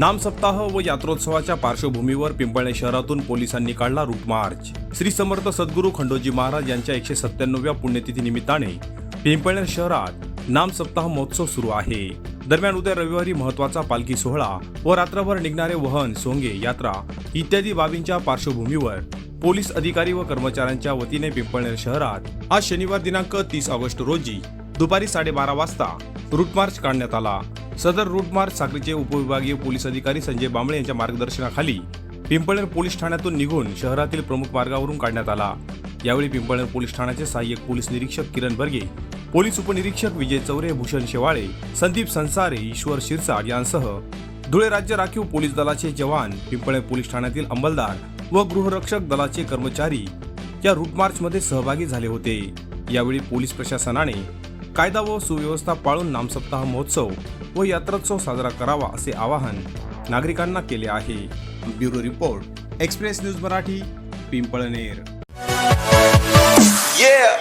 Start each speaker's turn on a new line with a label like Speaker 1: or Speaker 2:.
Speaker 1: नामसप्ताह व यात्रोत्सवाच्या पार्श्वभूमीवर पिंपळणे शहरातून पोलिसांनी काढला रूट मार्च. श्री समर्थ सद्गुरू खंडोजी महाराज यांच्या एकशे सत्त्याण्णव्या पुण्यतिथी निमित्ताने पिंपळणे शहरात नामसप्ताह महोत्सव सुरू आहे. दरम्यान उद्या रविवारी महत्त्वाचा पालखी सोहळा व रात्रभर निघणारे वहन सोंगे यात्रा इत्यादी बाबींच्या पार्श्वभूमीवर पोलीस अधिकारी व कर्मचाऱ्यांच्या वतीने पिंपळनेर शहरात आज शनिवार दिनांक तीस ऑगस्ट रोजी दुपारी साडेबारा वाजता रूट मार्च काढण्यात आला. सदर रूट मार्च उपविभागीय पोलीस अधिकारी संजय बांबळे यांच्या मार्गदर्शनाखाली पिंपळनेर पोलीस ठाण्यातून निघून शहरातील प्रमुख मार्गावरून काढण्यात आला. यावेळी पिंपळनेर पोलीस ठाण्याचे सहाय्यक पोलीस निरीक्षक किरण बर्गे पोलीस उपनिरीक्षक विजय चौरे भूषण शेवाळे संदीप संसारे ईश्वर शिरसाट यांसह धुळे राज्य राखीव पोलीस दलाचे जवान पिंपळे पोलीस ठाण्यातील अंमलदार व गृहरक्षक दलाचे कर्मचारी या रूट मार्च मध्ये सहभागी झाले होते. यावेळी पोलीस प्रशासनाने कायदा व सुव्यवस्था पाळून नामसप्ताह महोत्सव व यात्रोत्सव साजरा करावा असे आवाहन नागरिकांना केले आहे bureau report Express news Marathi Pimpalner
Speaker 2: Yeah.